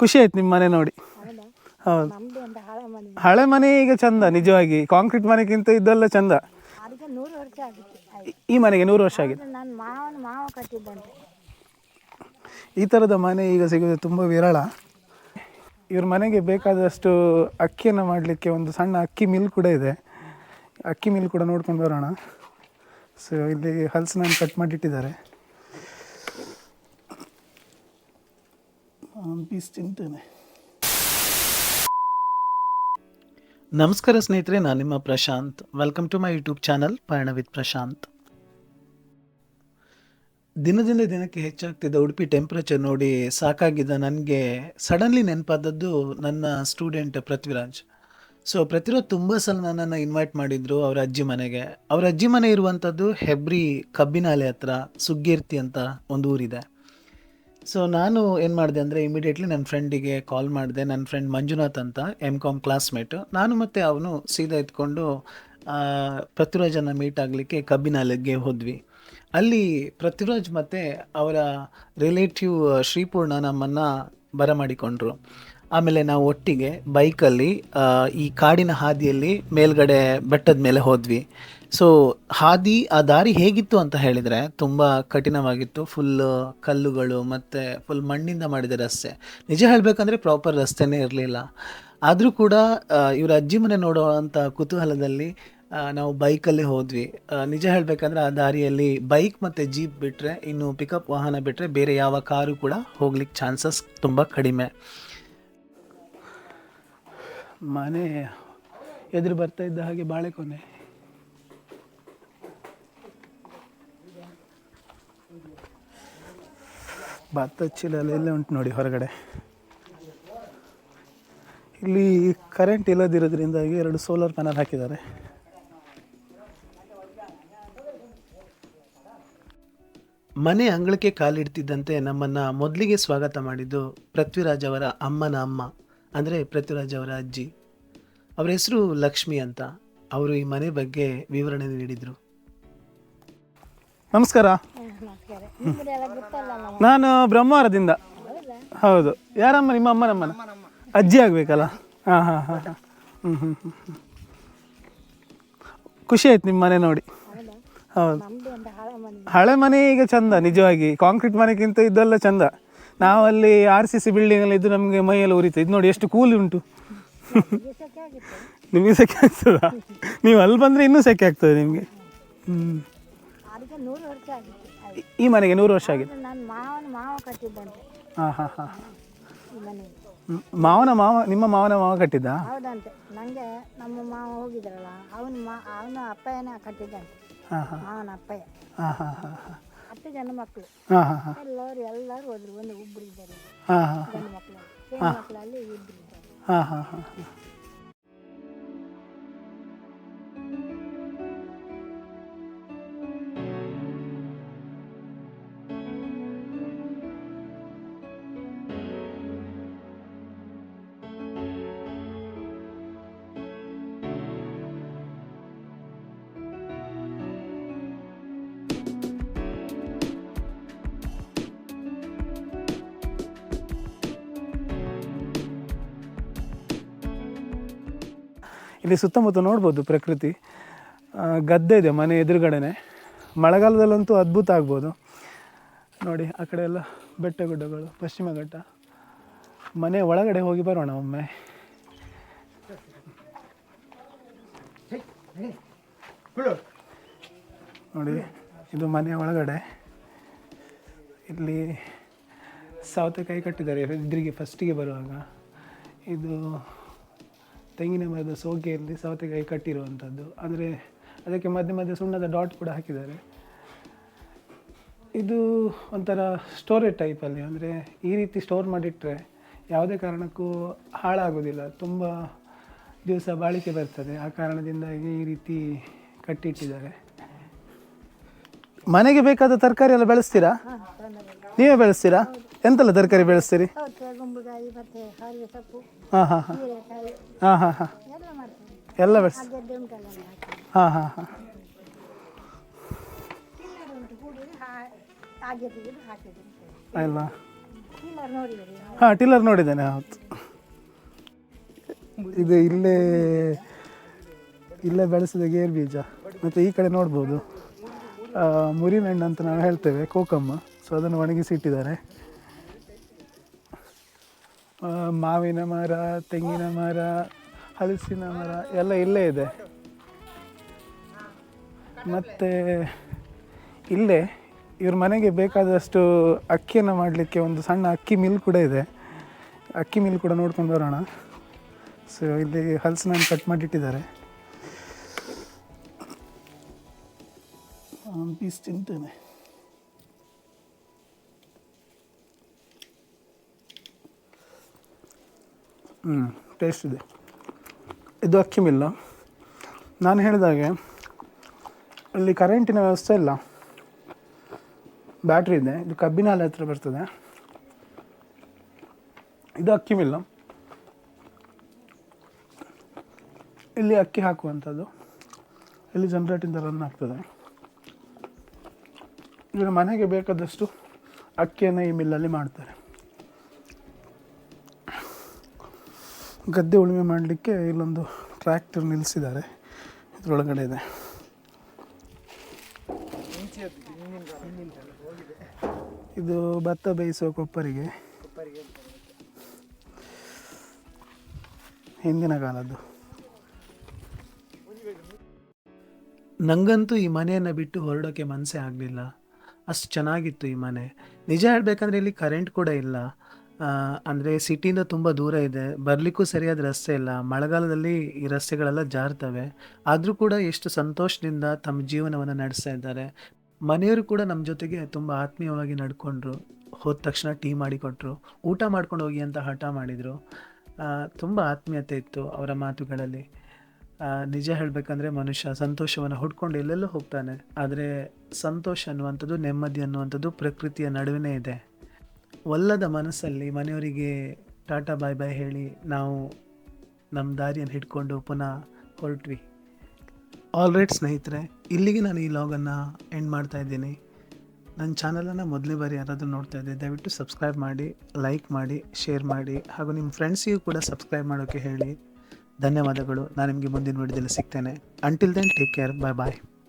ಖುಷಿ ಆಯ್ತು ನಿಮ್ಮ ಮನೆ ನೋಡಿ. ಹೌದಾ? ಹಳೆ ಮನೆ. ಈಗ ಚಂದ ನಿಜವಾಗಿ. ಕಾಂಕ್ರೀಟ್ ಮನೆಗಿಂತ ಇದೆಲ್ಲ ಚಂದ. ಈ- ಮನೆಗೆ ನೂರು ವರ್ಷ ಆಗಿದೆ. ಈ ಥರದ ಮನೆ ಈಗ ಸಿಗೋದು ತುಂಬ ವಿರಳ. ಇವ್ರ ಮನೆಗೆ ಬೇಕಾದಷ್ಟು ಅಕ್ಕಿಯನ್ನು ಮಾಡಲಿಕ್ಕೆ ಒಂದು ಸಣ್ಣ ಅಕ್ಕಿ ಮಿಲ್ ಕೂಡ ಇದೆ. ಅಕ್ಕಿ ಮಿಲ್ ಕೂಡ ನೋಡ್ಕೊಂಡು ಬರೋಣ. ಸೊ ಇಲ್ಲಿ ಹಲ್ಸನ್ನ ಕಟ್ ಮಾಡಿಟ್ಟಿದ್ದಾರೆ. ಒಂದು ನಮಸ್ಕಾರ ಸ್ನೇಹಿತರೆ, ನಾನು ನಿಮ್ಮ Prashanth. Welcome to my YouTube channel Payana with Prashanth ದಿನದಿಂದ ದಿನಕ್ಕೆ ಹೆಚ್ಚಾಗ್ತಿದ್ದ ಉಡುಪಿ ಟೆಂಪ್ರೇಚರ್ ನೋಡಿ ಸಾಕಾಗಿದ್ದ ನನಗೆ ಸಡನ್ಲಿ ನೆನಪಾದದ್ದು ನನ್ನ ಸ್ಟೂಡೆಂಟ್ ಪೃಥ್ವಿರಾಜ್. ಸೊ ಪೃಥ್ವಿರಾಜ್ ತುಂಬ ಸಲ ನನ್ನನ್ನು ಇನ್ವೈಟ್ ಮಾಡಿದ್ರು ಅವರ ಅಜ್ಜಿ ಮನೆಗೆ. ಅವರ ಅಜ್ಜಿ ಮನೆ ಇರುವಂಥದ್ದು ಹೆಬ್ರಿ ಕಬ್ಬಿನಾಲೆ ಹತ್ರ ಸುಗ್ಗೀರ್ತಿ ಅಂತ ಒಂದು ಊರಿದೆ. ಸೊ ನಾನು ಏನು ಮಾಡಿದೆ ಅಂದರೆ ಇಮಿಡಿಯೇಟ್ಲಿ ನನ್ನ ಫ್ರೆಂಡಿಗೆ ಕಾಲ್ ಮಾಡಿದೆ. ನನ್ನ ಫ್ರೆಂಡ್ ಮಂಜುನಾಥ್ ಅಂತ ಎಂ ಕಾಮ್ ಕ್ಲಾಸ್ಮೇಟು ನಾನು ಮತ್ತು ಅವನು ಸೀದಾ ಎತ್ಕೊಂಡು ಪೃಥ್ವಿರಾಜನ್ನು ಮೀಟ್ ಆಗಲಿಕ್ಕೆ ಕಬ್ಬಿನಾಲೆಗೆ ಹೋದ್ವಿ. ಅಲ್ಲಿ ಪೃಥ್ವಿರಾಜ್ ಮತ್ತು ಅವರ ರಿಲೇಟಿವ್ ಶ್ರೀಪೂರ್ಣ ನಮ್ಮನ್ನು ಬರಮಾಡಿಕೊಂಡ್ರು ಆಮೇಲೆ ನಾವು ಒಟ್ಟಿಗೆ ಬೈಕಲ್ಲಿ ಈ ಕಾಡಿನ ಹಾದಿಯಲ್ಲಿ ಮೇಲ್ಗಡೆ ಬೆಟ್ಟದ ಮೇಲೆ ಹೋದ್ವಿ. ಸೊ ಹಾದಿ, ಆ ದಾರಿ ಹೇಗಿತ್ತು ಅಂತ ಹೇಳಿದರೆ ತುಂಬ ಕಠಿಣವಾಗಿತ್ತು. ಫುಲ್ ಕಲ್ಲುಗಳು ಮತ್ತು ಫುಲ್ ಮಣ್ಣಿಂದ ಮಾಡಿದ ರಸ್ತೆ. ನಿಜ ಹೇಳಬೇಕಂದ್ರೆ ಪ್ರಾಪರ್ ರಸ್ತೆನೇ ಇರಲಿಲ್ಲ. ಆದರೂ ಕೂಡ ಇವರ ಅಜ್ಜಿ ಮನೆ ನೋಡುವಂಥ ಕುತೂಹಲದಲ್ಲಿ ನಾವು ಬೈಕಲ್ಲಿ ಹೋದ್ವಿ. ನಿಜ ಹೇಳಬೇಕಂದ್ರೆ ಆ ದಾರಿಯಲ್ಲಿ ಬೈಕ್ ಮತ್ತು ಜೀಪ್ ಬಿಟ್ಟರೆ ಇನ್ನು ಪಿಕಪ್ ವಾಹನ ಬಿಟ್ಟರೆ ಬೇರೆ ಯಾವ ಕಾರು ಕೂಡ ಹೋಗ್ಲಿಕ್ಕೆ ಚಾನ್ಸಸ್ ತುಂಬ ಕಡಿಮೆ. ಮನೆ ಎದುರು ಬರ್ತಾ ಇದ್ದ ಹಾಗೆ ಬಾಳೆಕೊನೆ ಭತ್ತ ಚೀಲ ಎಲ್ಲ ಇಲ್ಲೇ ಉಂಟು ನೋಡಿ ಹೊರಗಡೆ. ಇಲ್ಲಿ ಕರೆಂಟ್ ಇಲ್ಲದಿರೋದ್ರಿಂದಾಗಿ ಎರಡು ಸೋಲಾರ್ ಪ್ಯಾನಲ್ ಹಾಕಿದ್ದಾರೆ. ಮನೆ ಅಂಗಳಕ್ಕೆ ಕಾಲಿಡ್ತಿದ್ದಂತೆ ನಮ್ಮನ್ನು ಮೊದಲಿಗೆ ಸ್ವಾಗತ ಮಾಡಿದ್ದು ಪೃಥ್ವಿರಾಜ್ ಅವರ ಅಮ್ಮನ ಅಮ್ಮ, ಅಂದರೆ ಪೃಥ್ವಿರಾಜ್ ಅವರ ಅಜ್ಜಿ. ಅವರ ಹೆಸರು ಲಕ್ಷ್ಮಿ ಅಂತ. ಅವರು ಈ ಮನೆ ಬಗ್ಗೆ ವಿವರಣೆ ನೀಡಿದರು. ನಮಸ್ಕಾರ. ನಾನು ಬ್ರಹ್ಮವರದಿಂದ ಹೌದಾ? ಯಾರಮ್ಮ ನಿಮ್ಮ ಅಮ್ಮನಮ್ಮನ? ಅಜ್ಜಿ ಆಗಬೇಕಲ್ಲ? ಹಾಂ ಹಾಂ ಹಾಂ ಹಾಂ. ಹ್ಞೂ ಹ್ಞೂ ಹ್ಞೂ ಹ್ಞೂ ಖುಷಿ ಆಯ್ತು ನಿಮ್ಮ ಮನೆ ನೋಡಿ. ಹೌದು? ಹಳೆ ಮನೆ. ಈಗ ಚಂದ ನಿಜವಾಗಿ. ಕಾಂಕ್ರೀಟ್ ಮನೆಗಿಂತ ಇದೆಲ್ಲ ಚಂದ. ನಾವಲ್ಲಿ ಆರ್ ಸಿ ಸಿ ಬಿಲ್ಡಿಂಗಲ್ಲಿ ಇದ್ದು ನಮಗೆ ಮೈಯಲ್ಲಿ ಉರಿತು. ಇದು ನೋಡಿ ಎಷ್ಟು ಕೂಲಿ ಉಂಟು. ನಿಮಗೆ ಸೆಕೆ ಆಗ್ತದಾ? ನೀವು ಅಲ್ಲಿ ಬಂದರೆ ಇನ್ನೂ ಸೆಕೆ ಆಗ್ತದೆ ನಿಮಗೆ. ಹ್ಞೂ ಈ ಮನೆಗೆ ನೂರು ವರ್ಷ ಆಗಿದೆ. ನನ್ನ ಮಾವನ ಮಾವ ಕಟ್ಟಿದ್ದಂತೆ ಹಾಂ ಹಾಂ ಹಾಂ ಹಾಂ. ಈ ಮನೆ ಮಾವನ ಮಾವ ನಿಮ್ಮ ಮಾವನ ಮಾವ ಕಟ್ಟಿದ್ದ? ಹೌದಂತೆ. ನನಗೆ ನಮ್ಮ ಮಾವ ಹೋಗಿದ್ರಲ್ಲ ಅವನ ಮಾ ಅವನ ಅಪ್ಪಯ್ಯನ ಕಟ್ಟಿದ್ದಂತೆ. ಹಾಂ ಹಾಂ. ಮಾವನ ಅಪ್ಪಯ್ಯ. ಹಾಂ ಹಾಂ ಹಾಂ ಹಾಂ. ಹತ್ತು ಜನ ಮಕ್ಕಳು ಹಾಂ ಹಾಂ ಹಾಂ. ಎಲ್ಲರೂ ಎಲ್ಲರೂ ಹೋದ್ರು ಒಂದು ಒಬ್ಬರು ಇದ್ದಾರೆ. ಹಾಂ ಹಾಂ ಗಂಡು ಮಕ್ಕಳು ಹೆಣ್ಣು ಮಕ್ಕಳಲ್ಲಿ ಇಬ್ಬರು ಇದ್ದಾರೆ. ಹಾಂ ಹಾಂ ಹಾಂ ಹಾಂ. ಇಲ್ಲಿ ಸುತ್ತಮುತ್ತ ನೋಡ್ಬೋದು ಪ್ರಕೃತಿ. ಗದ್ದೆ ಇದೆ ಮನೆ ಎದುರುಗಡೆನೆ. ಮಳೆಗಾಲದಲ್ಲಂತೂ ಅದ್ಭುತ ಆಗ್ಬೋದು. ನೋಡಿ, ಆ ಕಡೆ ಎಲ್ಲ ಬೆಟ್ಟ ಗುಡ್ಡಗಳು ಪಶ್ಚಿಮ ಘಟ್ಟ. ಮನೆ ಒಳಗಡೆ ಹೋಗಿ ಬರೋಣ ಒಮ್ಮೆ. ನೋಡಿ, ಇದು ಮನೆ ಒಳಗಡೆ. ಇಲ್ಲಿ ಸೌತೆಕಾಯಿ ಕಟ್ಟಿದ್ದಾರೆ ಇದ್ರಿಗೆ ಫಸ್ಟಿಗೆ ಬರುವಾಗ. ಇದು ತೆಂಗಿನ ಮರದ ಸೋಗೆಯಲ್ಲಿ ಸೌತೆಕಾಯಿ ಕಟ್ಟಿರುವಂಥದ್ದು. ಅಂದರೆ ಅದಕ್ಕೆ ಮಧ್ಯೆ ಮಧ್ಯೆ ಸುಣ್ಣದ ಡಾಟ್ ಕೂಡ ಹಾಕಿದ್ದಾರೆ. ಇದು ಒಂಥರ ಸ್ಟೋರೇಜ್ ಟೈಪಲ್ಲಿ ಅಂದರೆ ಈ ರೀತಿ ಸ್ಟೋರ್ ಮಾಡಿಟ್ಟರೆ ಯಾವುದೇ ಕಾರಣಕ್ಕೂ ಹಾಳಾಗೋದಿಲ್ಲ. ತುಂಬ ದಿವಸ ಬಾಳಿಕೆ ಬರ್ತದೆ. ಆ ಕಾರಣದಿಂದಾಗಿ ಈ ರೀತಿ ಕಟ್ಟಿಟ್ಟಿದ್ದಾರೆ. ಮನೆಗೆ ಬೇಕಾದ ತರಕಾರಿ ಎಲ್ಲ ಬೆಳೆಸ್ತೀರಾ? ನೀವೇ ಬೆಳೆಸ್ತೀರಾ? ಎಂತೆಲ್ಲ ತರಕಾರಿ ಬೆಳೆಸ್ತೀರಿ? ಸೌತೆ ಗುಂಬಳಕಾಯಿ ಮತ್ತು ಹಾರಿಗೆ ಸೊಪ್ಪು ಹಾಂ ಹಾಂ ಹಾಂ. ಹೀರೆಕಾಯಿ ಹಾಂ ಹಾಂ ಹಾಂ. ಎಲ್ಲ ಮಾಡ್ತೀವಿ. ಎಲ್ಲ ಬೆಳೆಸ್ ಉಂಟಲ್ಲ ಹಾಕಿ ಹಾಂ ಉಂಟು ಹಾಗೆ ತೆಗೆದು ಹಾಂ ಟಿಲ್ಲರ್ ನೋಡಿದ್ದೇನೆ ಹೌದು. ಇದು ಇಲ್ಲೇ ಇಲ್ಲೇ ಬೆಳೆಸಿದ ಗೇರ್ ಬೀಜ. ಮತ್ತು ಈ ಕಡೆ ನೋಡ್ಬೋದು. ಆ, ಮುರಿಮೆಣ್ಣು ಅಂತ ನಾವು ಹೇಳ್ತೇವೆ ಕೋಕಮ್ಮ. ಸೊ ಅದನ್ನು ಒಣಗಿಸಿ ಇಟ್ಟಿದ್ದಾರೆ. ಮಾವಿನ ಮರ, ತೆಂಗಿನ ಮರ, ಹಲಸಿನ ಮರ ಎಲ್ಲ ಇಲ್ಲೇ ಇದೆ. ಮತ್ತು ಇಲ್ಲೇ ಇವ್ರ ಮನೆಗೆ ಬೇಕಾದಷ್ಟು ಅಕ್ಕಿಯನ್ನು ಮಾಡಲಿಕ್ಕೆ ಒಂದು ಸಣ್ಣ ಅಕ್ಕಿ ಮಿಲ್ ಕೂಡ ಇದೆ. ಅಕ್ಕಿ ಮಿಲ್ ಕೂಡ ನೋಡ್ಕೊಂಡು ಬರೋಣ. ಸೊ ಇಲ್ಲಿ ಹಲಸಿನ ಕಟ್ ಮಾಡಿಟ್ಟಿದ್ದಾರೆ. ಒಂದು ಪೀಸ್ ತಿಂತೇನೆ. ಹ್ಞೂ ಟೇಸ್ಟ್ ಇದೆ. ಇದು ಅಕ್ಕಿ ಮಿಲ್ಲು ನಾನು ಹೇಳಿದಾಗೆ ಇಲ್ಲಿ ಕರೆಂಟಿನ ವ್ಯವಸ್ಥೆ ಇಲ್ಲ. ಬ್ಯಾಟ್ರಿ ಇದೆ. ಇದು ಕಬ್ಬಿನ ಹಾಲೆ ಹತ್ರ ಬರ್ತದೆ. ಇದು ಅಕ್ಕಿ ಮಿಲ್ಲು ಇಲ್ಲಿ ಅಕ್ಕಿ ಹಾಕುವಂಥದ್ದು. ಇಲ್ಲಿ ಜನ್ರೇಟಿಂದ ರನ್ ಆಗ್ತದೆ. ಇವಾಗ ಮನೆಗೆ ಬೇಕಾದಷ್ಟು ಅಕ್ಕಿಯನ್ನು ಈ ಮಿಲ್ಲಲ್ಲಿ ಮಾಡ್ತಾರೆ. ಗದ್ದೆ ಉಳುಮೆ ಮಾಡಲಿಕ್ಕೆ ಇಲ್ಲೊಂದು ಟ್ರ್ಯಾಕ್ಟರ್ ನಿಲ್ಲಿಸಿದ್ದಾರೆ ಇದರೊಳಗಡೆ ಇದೆ. ಇದು ಭತ್ತ ಬೇಯಿಸುವ ಕೊಪ್ಪರಿಗೆ. ಹಿಂದಿನ ಕಾಲದ್ದು. ನಂಗಂತೂ ಈ ಮನೆಯನ್ನು ಬಿಟ್ಟು ಹೊರಡೋಕ್ಕೆ ಮನಸ್ಸೇ ಆಗಲಿಲ್ಲ. ಅಷ್ಟು ಚೆನ್ನಾಗಿತ್ತು ಈ ಮನೆ. ನಿಜ ಹೇಳಬೇಕಂದ್ರೆ ಇಲ್ಲಿ ಕರೆಂಟ್ ಕೂಡ ಇಲ್ಲ. ಅಂದರೆ ಸಿಟಿಯಿಂದ ತುಂಬ ದೂರ ಇದೆ. ಬರಲಿಕ್ಕೂ ಸರಿಯಾದ ರಸ್ತೆ ಇಲ್ಲ. ಮಳೆಗಾಲದಲ್ಲಿ ಈ ರಸ್ತೆಗಳೆಲ್ಲ ಜಾರ್ತವೆ. ಆದರೂ ಕೂಡ ಎಷ್ಟು ಸಂತೋಷದಿಂದ ತಮ್ಮ ಜೀವನವನ್ನು ನಡೆಸ್ತಾ ಇದ್ದಾರೆ. ಮನೆಯವರು ಕೂಡ ನಮ್ಮ ಜೊತೆಗೆ ತುಂಬ ಆತ್ಮೀಯವಾಗಿ ನಡ್ಕೊಂಡ್ರು. ಹೋದ ತಕ್ಷಣ ಟೀ ಮಾಡಿಕೊಟ್ರು ಊಟ ಮಾಡ್ಕೊಂಡು ಹೋಗಿ ಅಂತ ಹಠ ಮಾಡಿದರು. ತುಂಬ ಆತ್ಮೀಯತೆ ಇತ್ತು ಅವರ ಮಾತುಗಳಲ್ಲಿ. ನಿಜ ಹೇಳಬೇಕಂದ್ರೆ ಮನುಷ್ಯ ಸಂತೋಷವನ್ನು ಹುಡ್ಕೊಂಡು ಎಲ್ಲೆಲ್ಲೋ ಹೋಗ್ತಾನೆ. ಆದರೆ ಸಂತೋಷ ಅನ್ನುವಂಥದ್ದು ನೆಮ್ಮದಿ ಅನ್ನುವಂಥದ್ದು ಪ್ರಕೃತಿಯ ನಡುವೆ ಇದೆ. ಒಲ್ಲದ ಮನಸ್ಸಲ್ಲಿ ಮನೆಯವರಿಗೆ ಟಾಟಾ ಬಾಯ್ ಬಾಯ್ ಹೇಳಿ ನಾವು ನಮ್ಮ ದಾರಿಯನ್ನು ಹಿಡ್ಕೊಂಡು ಪುನಃ ಹೊರಟ್ವಿ. ಆಲ್ ರೈಟ್ ಸ್ನೇಹಿತರೆ, ಇಲ್ಲಿಗೆ ನಾನು ಈ ಲಾಗನ್ನು ಎಂಡ್ ಮಾಡ್ತಾ ಇದ್ದೀನಿ. ನನ್ನ ಚಾನಲನ್ನು ಮೊದಲನೇ ಬಾರಿ ಯಾರಾದರೂ ನೋಡ್ತಾ ಇದ್ದೆ ದಯವಿಟ್ಟು ಸಬ್ಸ್ಕ್ರೈಬ್ ಮಾಡಿ ಲೈಕ್ ಮಾಡಿ ಶೇರ್ ಮಾಡಿ, ಹಾಗೂ ನಿಮ್ಮ ಫ್ರೆಂಡ್ಸಿಗೂ ಕೂಡ ಸಬ್ಸ್ಕ್ರೈಬ್ ಮಾಡೋಕ್ಕೆ ಹೇಳಿ. ಧನ್ಯವಾದಗಳು. ನಾನು ನಿಮಗೆ ಮುಂದಿನ ವಿಡಿಯೋದಲ್ಲಿ ಸಿಗ್ತೇನೆ. Until then take care bye bye